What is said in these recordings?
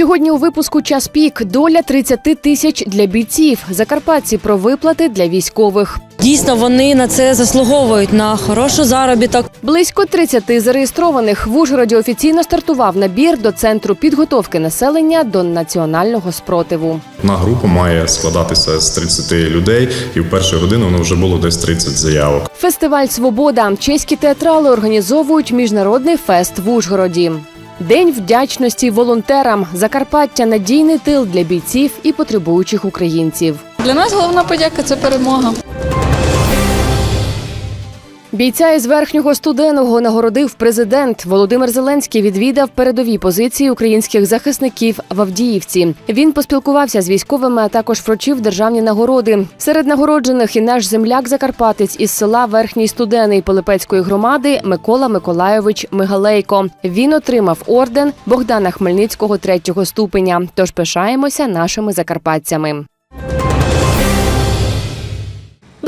Сьогодні у випуску час пік доля 30 тисяч для бійців. Закарпатці про виплати для військових. Дійсно, вони на це заслуговують на хороший заробіток. Близько 30 зареєстрованих в Ужгороді офіційно стартував набір до центру підготовки населення до національного спротиву. На групу має складатися з 30 людей, і в першу годину воно вже було десь 30 заявок. Фестиваль Свобода. Чеські театрали організовують міжнародний фест в Ужгороді. День вдячності волонтерам. Закарпаття надійний тил для бійців і потребуючих українців. Для нас головна подяка це перемога. Бійця із верхнього студеного нагородив президент. Володимир Зеленський відвідав передові позиції українських захисників в Авдіївці. Він поспілкувався з військовими, а також вручив державні нагороди. Серед нагороджених і наш земляк Закарпатець із села Верхній Студений Пилипецької громади Микола Миколайович Мигалейко. Він отримав орден Богдана Хмельницького третього ступеня. Тож пишаємося нашими закарпатцями.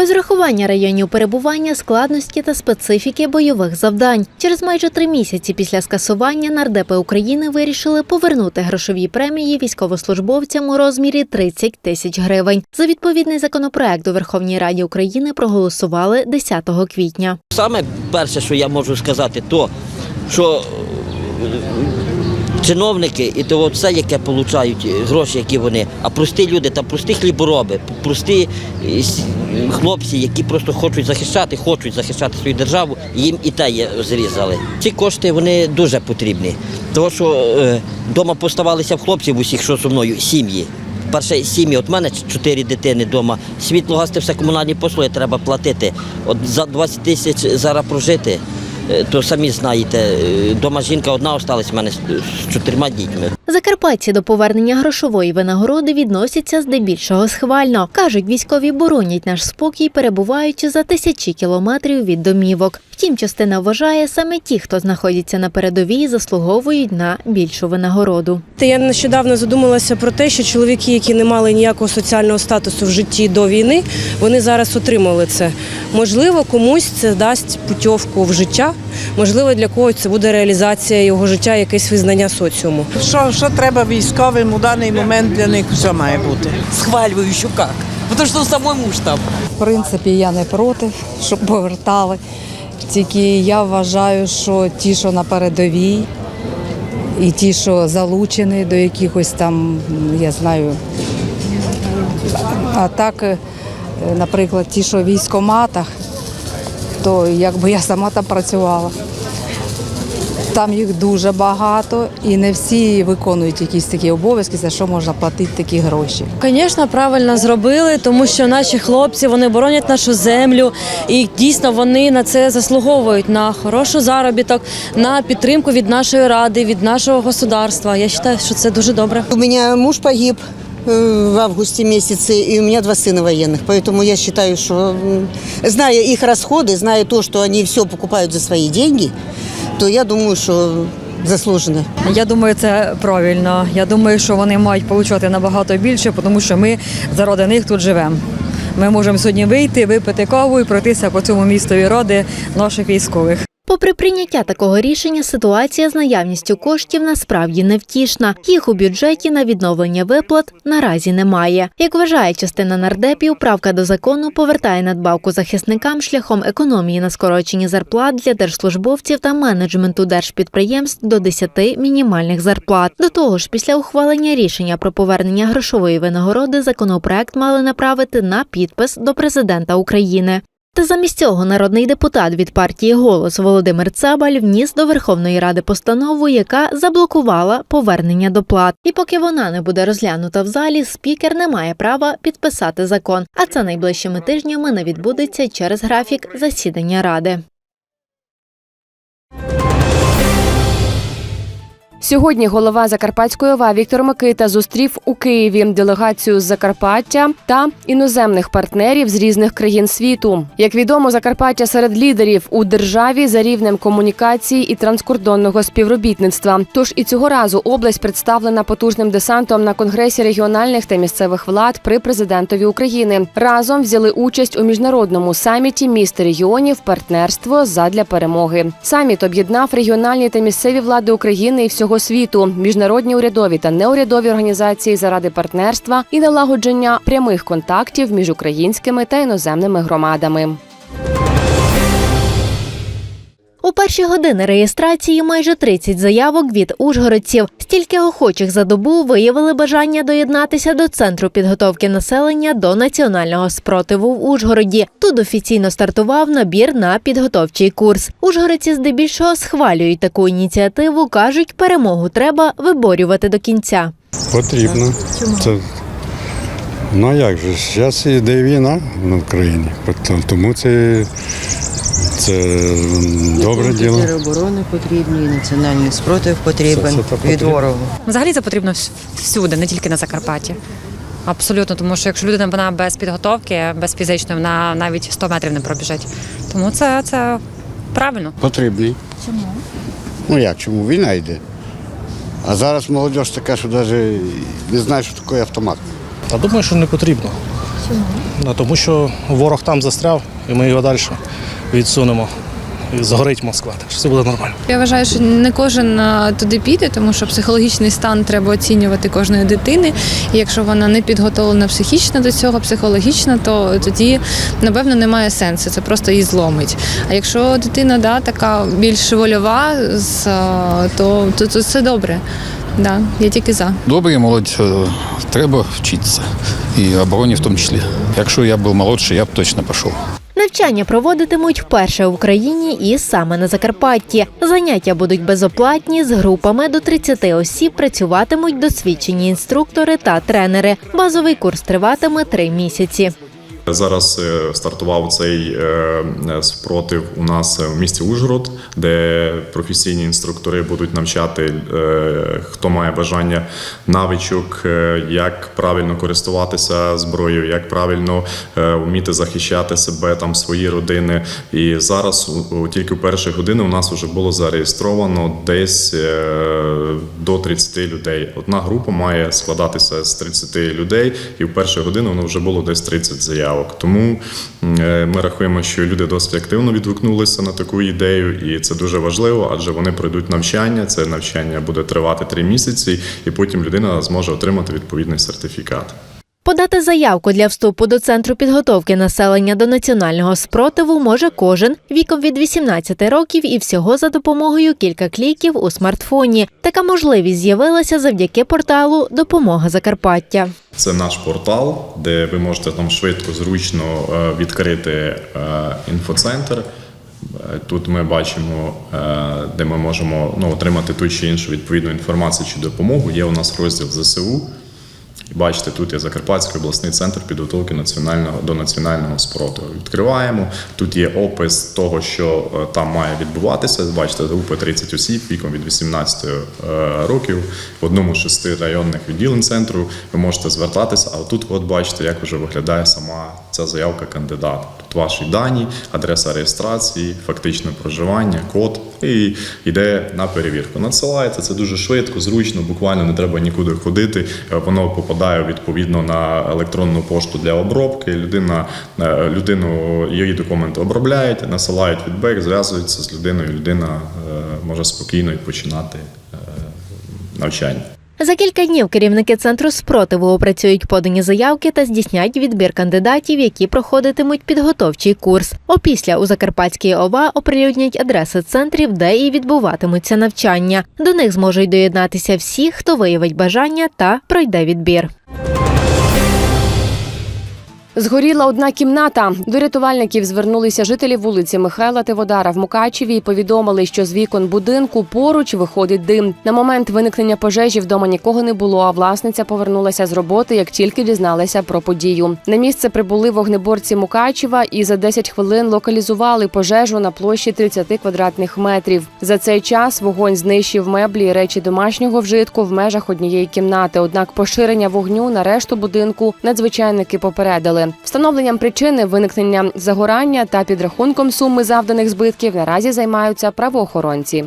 Без врахування районів перебування, складності та специфіки бойових завдань. Через майже три місяці після скасування нардепи України вирішили повернути грошові премії військовослужбовцям у розмірі 30 тисяч гривень. За відповідний законопроект у Верховній Раді України проголосували 10 квітня. Саме перше, що я можу сказати, то що чиновники і то все, яке отримують гроші, які вони, а прості люди та прості хлібороби, прості е, хлопці, які просто хочуть захищати, хочуть захищати свою державу, їм і те є зрізали. Ці кошти вони дуже потрібні. Тому що вдома поставалися в хлопців усіх, що зі мною, сім'ї. Перше сім'ї, от мене чотири дитини вдома. Світло, газ, все комунальні послуги треба платити. От за 20 тисяч зараз прожити, е, то самі знаєте, дома жінка одна осталась в мене з чотирма дітьми. Закарпатці до повернення грошової винагороди відносяться здебільшого схвально. Кажуть, військові боронять наш спокій, перебуваючи за тисячі кілометрів від домівок. Втім, частина вважає, саме ті, хто знаходиться на передовій, заслуговують на більшу винагороду. Я нещодавно задумалася про те, що чоловіки, які не мали ніякого соціального статусу в житті до війни, вони зараз отримали це. Можливо, комусь це дасть путівку в життя, можливо, для когось це буде реалізація його життя, якесь визнання соціуму. Що, що треба військовим у даний момент для них все має бути? схваливаю еще как. Потому что самой муж там. В принципі, я не проти, щоб повертали. Тільки я вважаю, що ті, що на передовій, і ті, що залучені до якихось там, я знаю, а так, е, наприклад, ті, що в військоматах, то якби я сама там працювала. Там їх дуже багато і не всі виконують якісь такі обов'язки, за що можна платити такі гроші. Звісно, правильно зробили, тому що наші хлопці вони боронять нашу землю, і дійсно вони на це заслуговують на хороший заробіток, на підтримку від нашої ради, від нашого государства. Я вважаю, що це дуже добре. У меня муж погиб э, в августе месяце, и у меня два сына военных. Поэтому я считаю, что, м, зная их расходы, зная то, что они все покупают за свои деньги, то я думаю, що заслужене. Я думаю, це правильно. Я думаю, що вони мають отримати набагато більше, тому що ми заради них тут живемо. Ми можемо сьогодні вийти, випити каву і пройтися по цьому містові ради наших військових. Попри прийняття такого рішення, ситуація з наявністю коштів насправді невтішна. Їх у бюджеті на відновлення виплат наразі немає. Як вважає частина нардепів, правка до закону повертає надбавку захисникам шляхом економії на скороченні зарплат для держслужбовців та менеджменту держпідприємств до 10 мінімальних зарплат. До того ж, після ухвалення рішення про повернення грошової винагороди законопроект мали направити на підпис до президента України. Та замість цього народний депутат від партії Голос Володимир Цабаль вніс до Верховної Ради постанову, яка заблокувала повернення доплат. І поки вона не буде розглянута в залі, спікер не має права підписати закон. А це найближчими тижнями не відбудеться через графік засідання ради. Сьогодні голова Закарпатської ОВА Віктор Микита зустрів у Києві делегацію з Закарпаття та іноземних партнерів з різних країн світу. Як відомо, Закарпаття серед лідерів у державі за рівнем комунікації і транскордонного співробітництва. Тож і цього разу область представлена потужним десантом на конгресі регіональних та місцевих влад при президентові України. Разом взяли участь у міжнародному саміті міст регіонів партнерство задля перемоги. Саміт об'єднав регіональні та місцеві влади України і всього світу, міжнародні урядові та неурядові організації заради партнерства і налагодження прямих контактів між українськими та іноземними громадами. Перші години реєстрації майже 30 заявок від ужгородців. Стільки охочих за добу виявили бажання доєднатися до центру підготовки населення до національного спротиву в Ужгороді. Тут офіційно стартував набір на підготовчий курс. Ужгородці здебільшого схвалюють таку ініціативу. кажуть, перемогу треба виборювати до кінця. Потрібно. Це, ну а як же? Зараз йде війна в Україні. Тому це, це добре діло. оборони потрібні, і національний спротив потрібен Це- це так від ворогу. Взагалі це потрібно всюди, не тільки на Закарпатті. Абсолютно, тому що якщо людина вона без підготовки, без фізичної, вона навіть 100 метрів не пробіжить. Тому це, це правильно. Потрібний. Чому? Ну як, чому? Війна йде. А зараз молодь така, що навіть не знає, що таке автомат. Та думаю, що не потрібно. Чому? Тому що ворог там застряв, і ми його далі відсунемо. І згорить Москва, так що все буде нормально. Я вважаю, що не кожен туди піде, тому що психологічний стан треба оцінювати кожної дитини. І якщо вона не підготовлена психічно до цього, психологічно, то тоді напевно немає сенсу. Це просто її зломить. А якщо дитина да, така більш вольова, то, то, то це добре. Да, я тільки за. Добрі молодь, е, треба вчитися. І обороні в тому числі. Якщо я був молодший, я б точно пішов. Навчання проводитимуть вперше в Україні і саме на Закарпатті. Заняття будуть безоплатні з групами до 30 осіб. Працюватимуть досвідчені інструктори та тренери. Базовий курс триватиме три місяці. Зараз е, стартував цей е, спротив у нас в місті Ужгород, де професійні інструктори будуть навчати, е, хто має бажання навичок, е, як правильно користуватися зброєю, як правильно е, вміти захищати себе, там свої родини. І зараз тільки в перші години у нас вже було зареєстровано десь е, до 30 людей. Одна група має складатися з 30 людей, і в перші години воно вже було десь 30 заявок. Тому е, ми рахуємо, що люди досить активно відгукнулися на таку ідею, і це дуже важливо, адже вони пройдуть навчання. Це навчання буде тривати три місяці, і потім людина зможе отримати відповідний сертифікат. Подати заявку для вступу до центру підготовки населення до національного спротиву може кожен віком від 18 років і всього за допомогою кілька кліків у смартфоні. Така можливість з'явилася завдяки порталу Допомога Закарпаття. Це наш портал, де ви можете там швидко, зручно е, відкрити е, інфоцентр. Е, Тут ми бачимо, де ми можемо ну, отримати ту чи іншу відповідну інформацію чи допомогу. Є у нас розділ ЗСУ. Бачите, тут є Закарпатський обласний центр підготовки національного до національного спротиву. Відкриваємо. Тут є опис того, що е, там має відбуватися. Бачите, група 30 осіб віком від 18 е, років в одному з шести районних відділень центру. Ви можете звертатися. А тут, от бачите, як вже виглядає сама ця заявка кандидата. Ваші дані, адреса реєстрації, фактичне проживання, код і йде на перевірку. Надсилається це дуже швидко, зручно, буквально не треба нікуди ходити. Е, Воно попадає відповідно на електронну пошту для обробки. Людина е, людину її документи обробляють, насилають фідбек, зв'язуються з людиною. Людина е, може спокійно відпочинати е, навчання. За кілька днів керівники центру спротиву опрацюють подані заявки та здійснять відбір кандидатів, які проходитимуть підготовчий курс. Опісля у Закарпатській ОВА оприлюднять адреси центрів, де і відбуватимуться навчання. До них зможуть доєднатися всі, хто виявить бажання та пройде відбір. Згоріла одна кімната. До рятувальників звернулися жителі вулиці Михайла Тиводара в Мукачеві і повідомили, що з вікон будинку поруч виходить дим. На момент виникнення пожежі вдома нікого не було. А власниця повернулася з роботи, як тільки дізналася про подію. На місце прибули вогнеборці Мукачева і за 10 хвилин локалізували пожежу на площі 30 квадратних метрів. За цей час вогонь знищив меблі і речі домашнього вжитку в межах однієї кімнати. Однак поширення вогню на решту будинку надзвичайники попередили. Встановленням причини виникнення загорання та підрахунком суми завданих збитків наразі займаються правоохоронці.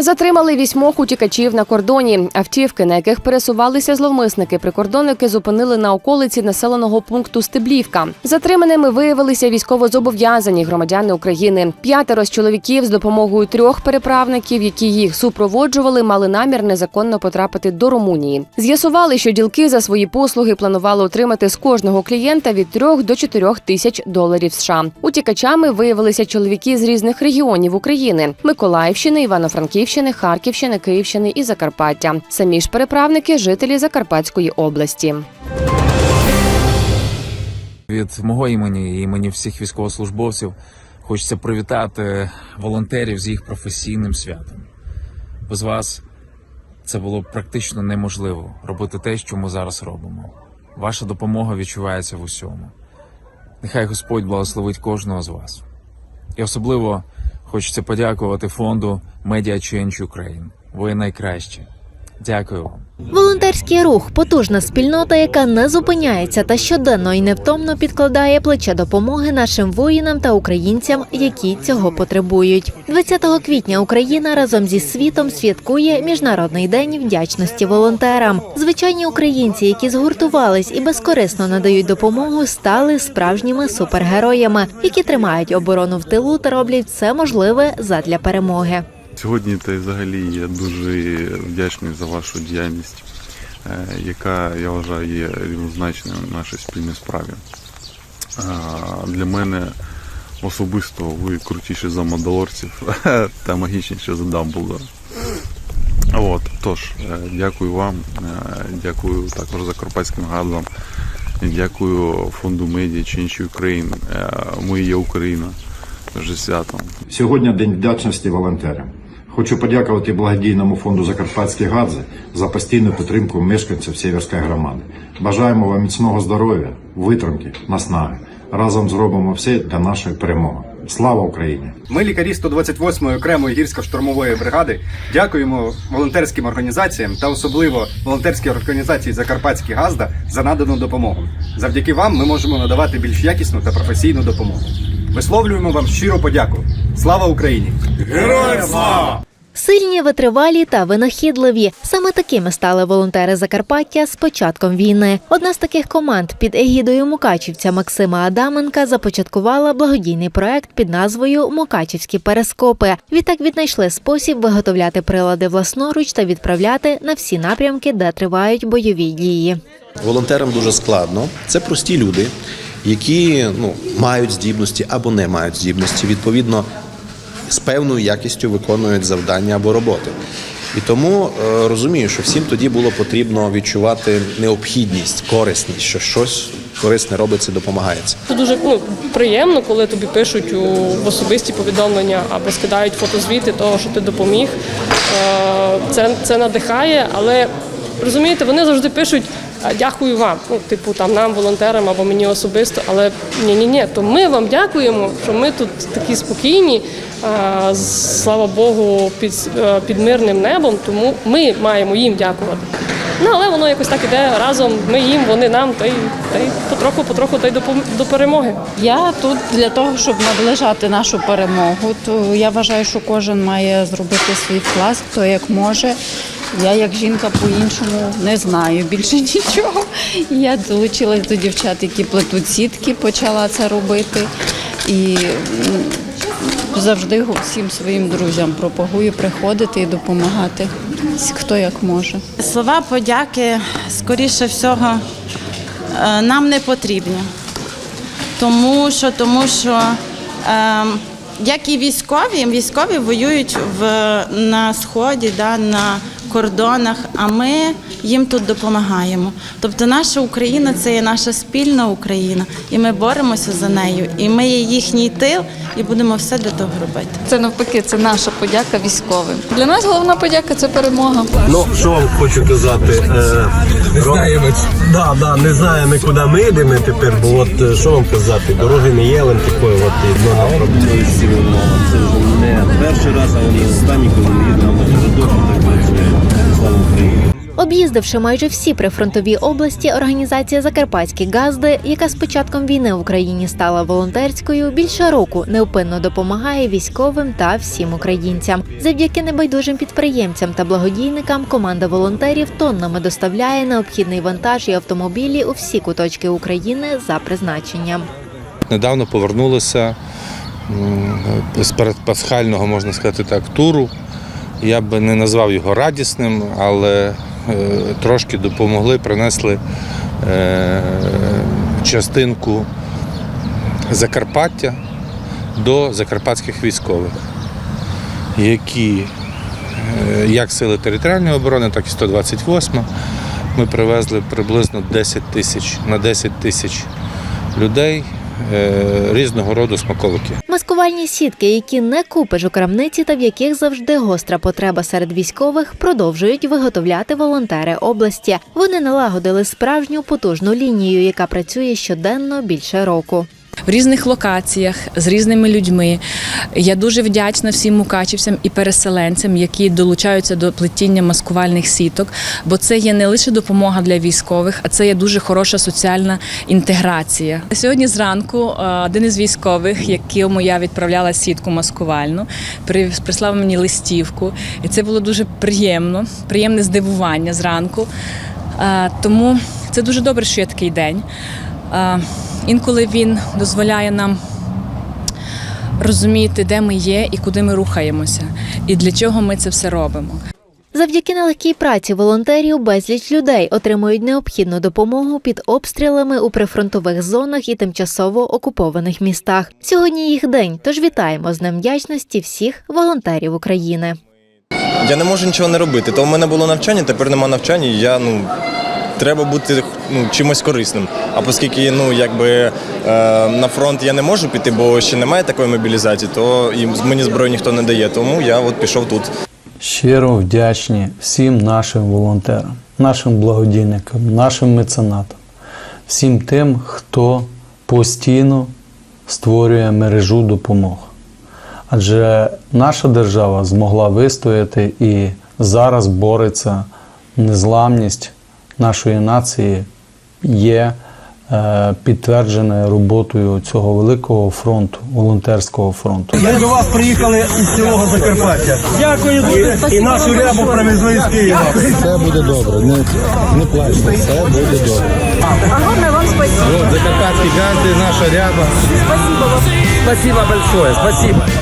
Затримали вісьмох утікачів на кордоні. Автівки, на яких пересувалися зловмисники, прикордонники зупинили на околиці населеного пункту Стеблівка. Затриманими виявилися військовозобов'язані громадяни України. П'ятеро з чоловіків з допомогою трьох переправників, які їх супроводжували, мали намір незаконно потрапити до Румунії. З'ясували, що ділки за свої послуги планували отримати з кожного клієнта від 3 до 4 тисяч доларів США. Утікачами виявилися чоловіки з різних регіонів України: Миколаївщини, Івано-Франківщини, Харківщини, Київщини і Закарпаття. Самі ж переправники жителі Закарпатської області. Від мого імені і імені всіх військовослужбовців хочеться привітати волонтерів з їх професійним святом. Без вас це було б практично неможливо робити те, що ми зараз робимо. Ваша допомога відчувається в усьому. Нехай Господь благословить кожного з вас. І особливо хочеться подякувати фонду Media Change Ukraine. Ви найкращі. Дякую. Волонтерський рух потужна спільнота, яка не зупиняється та щоденно і невтомно підкладає плече допомоги нашим воїнам та українцям, які цього потребують. 20 квітня Україна разом зі світом святкує міжнародний день вдячності волонтерам. Звичайні українці, які згуртувались і безкорисно надають допомогу, стали справжніми супергероями, які тримають оборону в тилу та роблять все можливе задля перемоги. Сьогодні та й взагалі я дуже вдячний за вашу діяльність, е, яка я вважаю є рівнозначною в нашій спільній справі. Для мене особисто ви крутіші за мандалорців та магічніші за Дамблдора. От, тож, е, дякую вам, е, дякую також Закарпатським газам, дякую фонду Media Change Ukraine. Е, Ми є Україна. Вже святом. Сьогодні День вдячності волонтерам. Хочу подякувати благодійному фонду Закарпатські гадзи за постійну підтримку мешканців Сєверської громади. Бажаємо вам міцного здоров'я, витримки, наснаги. Разом зробимо все для нашої перемоги. Слава Україні! Ми, лікарі 128-ї окремої гірсько-штурмової бригади, дякуємо волонтерським організаціям та особливо волонтерській організації Закарпатські Газда за надану допомогу. Завдяки вам ми можемо надавати більш якісну та професійну допомогу. Висловлюємо вам щиру подяку. Слава Україні! Героям слава! Сильні, витривалі та винахідливі. Саме такими стали волонтери Закарпаття з початком війни. Одна з таких команд під егідою мукачівця Максима Адаменка започаткувала благодійний проект під назвою Мукачівські перескопи. Відтак віднайшли спосіб виготовляти прилади власноруч та відправляти на всі напрямки, де тривають бойові дії. Волонтерам дуже складно. Це прості люди, які ну, мають здібності або не мають здібності. Відповідно, з певною якістю виконують завдання або роботи. І тому е, розумію, що всім тоді було потрібно відчувати необхідність, корисність, що щось корисне робиться, допомагається. Це дуже ну, приємно, коли тобі пишуть у в особисті повідомлення або скидають фотозвіти того, що ти допоміг. Е, Це, це надихає, але розумієте, вони завжди пишуть. «А, Дякую вам, ну типу там нам, волонтерам або мені особисто. Але ні, ні, ні, то ми вам дякуємо, що ми тут такі спокійні, а, слава Богу, під, е, під мирним небом. Тому ми маємо їм дякувати. Ну але воно якось так іде разом. Ми їм, вони нам, та й та й потроху, потроху та й до, до перемоги. Я тут для того, щоб наближати нашу перемогу. То я вважаю, що кожен має зробити свій вклад, хто як може. Я як жінка по-іншому не знаю більше нічого. Я долучилась до дівчат, які плетуть сітки, почала це робити. І завжди всім своїм друзям пропагую приходити і допомагати, хто як може. Слова подяки, скоріше всього, е, нам не потрібні. Тому що, тому що е, як і військові, військові воюють в, на сході, да, на кордонах, а ми їм тут допомагаємо. Тобто наша Україна це є наша спільна Україна, і ми боремося за нею. І ми є їхній тил, і будемо все для того робити. Це навпаки, це наша подяка військовим. Для нас головна подяка це перемога. Ну, що вам хочу казати? Е, ро- Да, да, не знаємо, куди ми йдемо тепер, бо от е, що вам казати, дороги не є, лем такої, от і дно не. Це вже не перший раз, але не останній, коли ми їдемо на передок, так працює. Об'їздивши майже всі прифронтові області, організація Закарпатські газди, яка з початком війни в Україні стала волонтерською, більше року невпинно допомагає військовим та всім українцям. Завдяки небайдужим підприємцям та благодійникам команда волонтерів тоннами доставляє необхідний вантаж і автомобілі у всі куточки України за призначенням. Недавно повернулися з передпасхального, можна сказати так, туру. Я би не назвав його радісним, але е, трошки допомогли, принесли е, частинку Закарпаття до закарпатських військових, які е, як сили територіальної оборони, так і 128 ми привезли приблизно 10 тисяч на 10 тисяч людей різного роду смаколики. Маскувальні сітки, які не купиш у крамниці та в яких завжди гостра потреба серед військових, продовжують виготовляти волонтери області. Вони налагодили справжню потужну лінію, яка працює щоденно більше року. В різних локаціях з різними людьми. Я дуже вдячна всім мукачівцям і переселенцям, які долучаються до плетіння маскувальних сіток, бо це є не лише допомога для військових, а це є дуже хороша соціальна інтеграція. Сьогодні зранку е, один із військових, якому я відправляла сітку маскувальну, при- прислав мені листівку, і це було дуже приємно, приємне здивування зранку. Е, Тому це дуже добре, що є такий день. Е, Інколи він дозволяє нам розуміти, де ми є і куди ми рухаємося, і для чого ми це все робимо. Завдяки нелегкій праці волонтерів безліч людей отримують необхідну допомогу під обстрілами у прифронтових зонах і тимчасово окупованих містах. Сьогодні їх день, тож вітаємо з Днем вдячності всіх волонтерів України. Я не можу нічого не робити. То в мене було навчання, тепер нема навчання. Я ну треба бути ну, чимось корисним. А оскільки ну якби е, на фронт я не можу піти, бо ще немає такої мобілізації, то мені зброю ніхто не дає. Тому я от пішов тут. Щиро вдячні всім нашим волонтерам, нашим благодійникам, нашим меценатам, всім тим, хто постійно створює мережу допомог. Адже наша держава змогла вистояти і зараз бореться незламність нашої нації є е, підтвердженою роботою цього великого фронту, волонтерського фронту. Ми до вас приїхали із цілого Закарпаття. Дякую і, і нашу рябу привезли з Києва. Все буде добре, не, не плачте, все буде добре. Огромное вам спасибо. Закарпатські газди, наша ряба. Спасибо вам. Спасибо большое. Спасибо.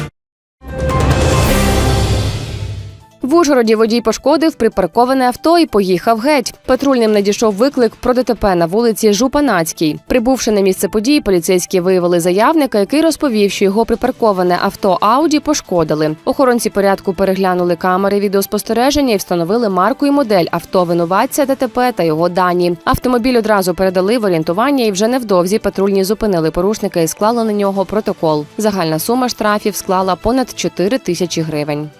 В Ужгороді водій пошкодив припарковане авто і поїхав геть. Патрульним надійшов виклик про ДТП на вулиці Жупанацькій. Прибувши на місце події, поліцейські виявили заявника, який розповів, що його припарковане авто Ауді пошкодили. Охоронці порядку переглянули камери відеоспостереження і встановили марку і модель авто винуватця ДТП та його дані. Автомобіль одразу передали в орієнтування, і вже невдовзі патрульні зупинили порушника і склали на нього протокол. Загальна сума штрафів склала понад 4 тисячі гривень.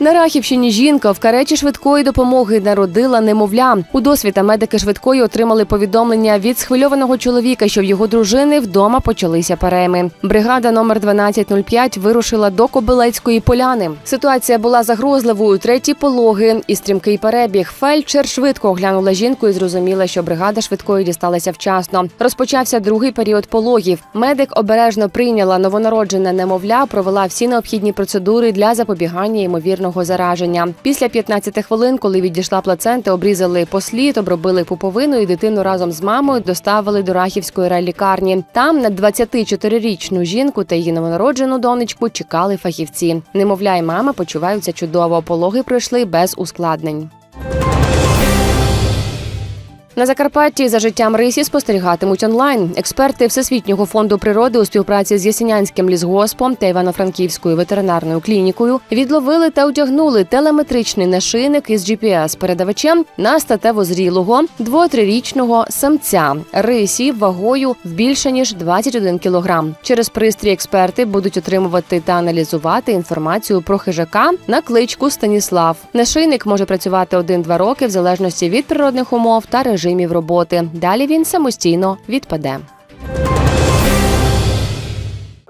На Рахівщині жінка в кареті швидкої допомоги народила немовля. У досвіта медики швидкої отримали повідомлення від схвильованого чоловіка, що в його дружини вдома почалися перейми. Бригада номер 1205 вирушила до Кобилецької поляни. Ситуація була загрозливою. Треті пологи і стрімкий перебіг. Фельдшер швидко оглянула жінку і зрозуміла, що бригада швидкої дісталася вчасно. Розпочався другий період пологів. Медик обережно прийняла новонароджене немовля, провела всі необхідні процедури для запобігання ймовірного зараження. Після 15 хвилин, коли відійшла плацента, обрізали послід, обробили пуповину і дитину разом з мамою доставили до Рахівської райлікарні. Там на 24-річну жінку та її новонароджену донечку чекали фахівці. Немовля і мама почуваються чудово. Пологи пройшли без ускладнень. На Закарпатті за життям рисі спостерігатимуть онлайн. Експерти Всесвітнього фонду природи у співпраці з Ясінянським лісгоспом та Івано-Франківською ветеринарною клінікою відловили та одягнули телеметричний нашийник із GPS-передавачем на статево зрілого дво-трирічного самця рисі вагою в більше ніж 21 кілограм. Через пристрій експерти будуть отримувати та аналізувати інформацію про хижака на кличку Станіслав. Нашийник може працювати 1-2 роки в залежності від природних умов та режимів роботи. Далі він самостійно відпаде.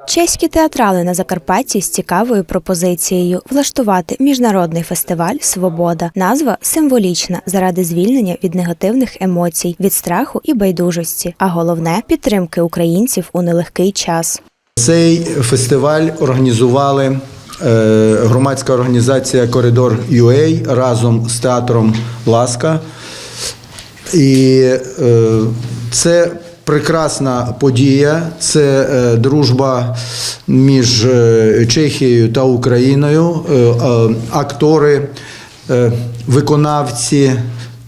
Чеські театрали на Закарпатті з цікавою пропозицією влаштувати міжнародний фестиваль Свобода. Назва символічна заради звільнення від негативних емоцій, від страху і байдужості, а головне підтримки українців у нелегкий час. Цей фестиваль організували е, громадська організація Коридор UA разом з театром Ласка. І е, це прекрасна подія, це е, дружба між е, Чехією та Україною. Е, е, актори, е, виконавці.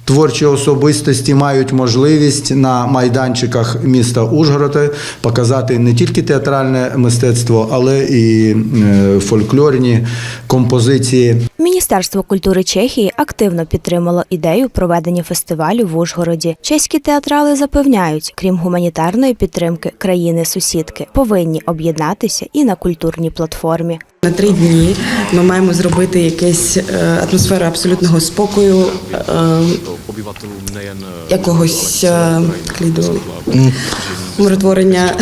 Творчі особистості мають можливість на майданчиках міста Ужгорода показати не тільки театральне мистецтво, але і е, фольклорні композиції. Міністерство культури Чехії активно підтримало ідею проведення фестивалю в Ужгороді. Чеські театрали запевняють, крім гуманітарної підтримки країни-сусідки, повинні об'єднатися і на культурній платформі. На три дні ми маємо зробити якусь е, атмосферу абсолютного спокою, е, якогось е, кліду умиротворення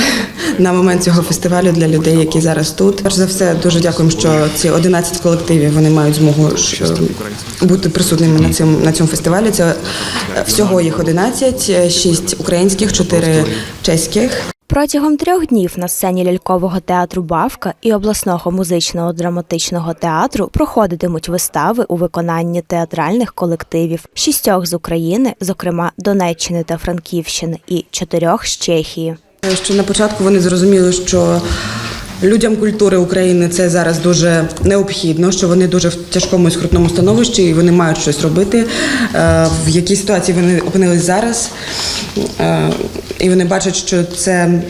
на момент цього фестивалю для людей, які зараз тут. Перш за все, дуже дякуємо, що ці 11 колективів вони мають змогу е, бути присутніми на цьому на цьому фестивалі. Це е, всього їх 11, 6 українських, 4 чеських. Протягом трьох днів на сцені лялькового театру Бавка і обласного музичного драматичного театру проходитимуть вистави у виконанні театральних колективів шістьох з України, зокрема Донеччини та Франківщини, і чотирьох з Чехії. Е, Що на початку вони зрозуміли, що людям культури України це зараз дуже необхідно, що вони дуже в тяжкому і скрутному становищі, і вони мають щось робити. Е, В якій ситуації вони опинились зараз, Е, і вони бачать, що це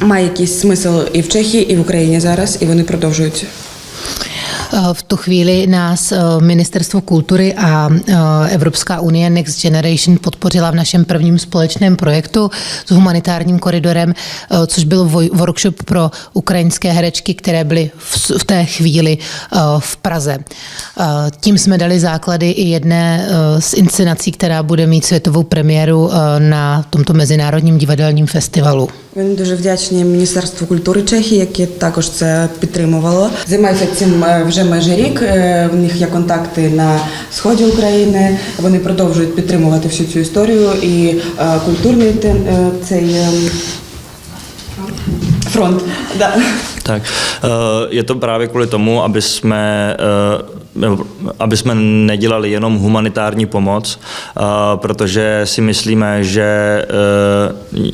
має якийсь смисл і в Чехії, і в Україні зараз, і вони продовжують. V tu chvíli nás eh, Ministerstvo kultury a eh, Evropská unie Next Generation podpořila v našem prvním společném projektu s humanitárním koridorem, eh, což byl workshop pro ukrajinské herečky, které byly v, té chvíli eh, v Praze. Eh, Tím jsme dali základy i jedné eh, z inscenací, která bude mít světovou premiéru eh, na tomto mezinárodním divadelním festivalu. Вони дуже вдячні Міністерству культури Чехії, яке також це підтримувало. Займаються цим е, вже майже рік. Е, В них є контакти на сході України. Вони продовжують підтримувати всю цю історію і е, культурний цей фронт. Да. Tak, je to právě kvůli tomu, aby jsme, aby jsme nedělali jenom humanitární pomoc, protože si myslíme, že eh,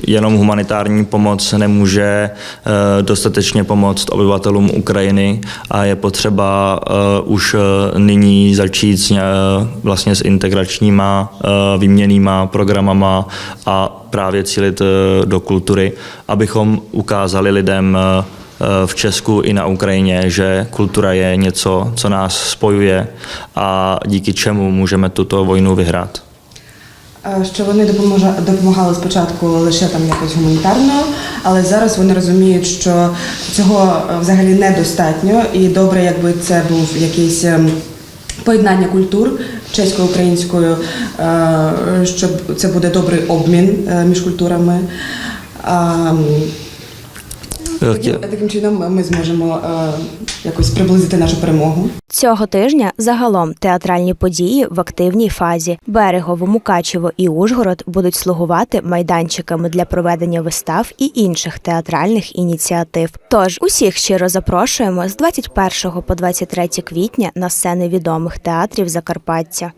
jenom humanitární pomoc nemůže eh, dostatečně pomoct obyvatelům Ukrajiny a je potřeba eh, už nyní začít vlastně s integračníma výměnýma programama a právě cílit do kultury, abychom ukázali lidem v Česku i na Ukrajině, že kultura je něco, co nás spojuje a díky čemu můžeme tuto vojnu vyhrát. Що вони допомагали спочатку лише там якось гуманітарно, але зараз вони розуміють, що цього взагалі недостатньо, і добре, якби це був якийсь поєднання культур чеською українською, е, щоб це буде добрий обмін між культурами. А, м, Chtěl- Таким чином ми зможемо е, якось приблизити нашу перемогу. Цього тижня загалом театральні події в активній фазі. Берегово, Мукачево і Ужгород будуть слугувати майданчиками для проведення вистав і інших театральних ініціатив. Тож усіх щиро запрошуємо з 21 по 23 квітня на сцени відомих театрів Закарпаття.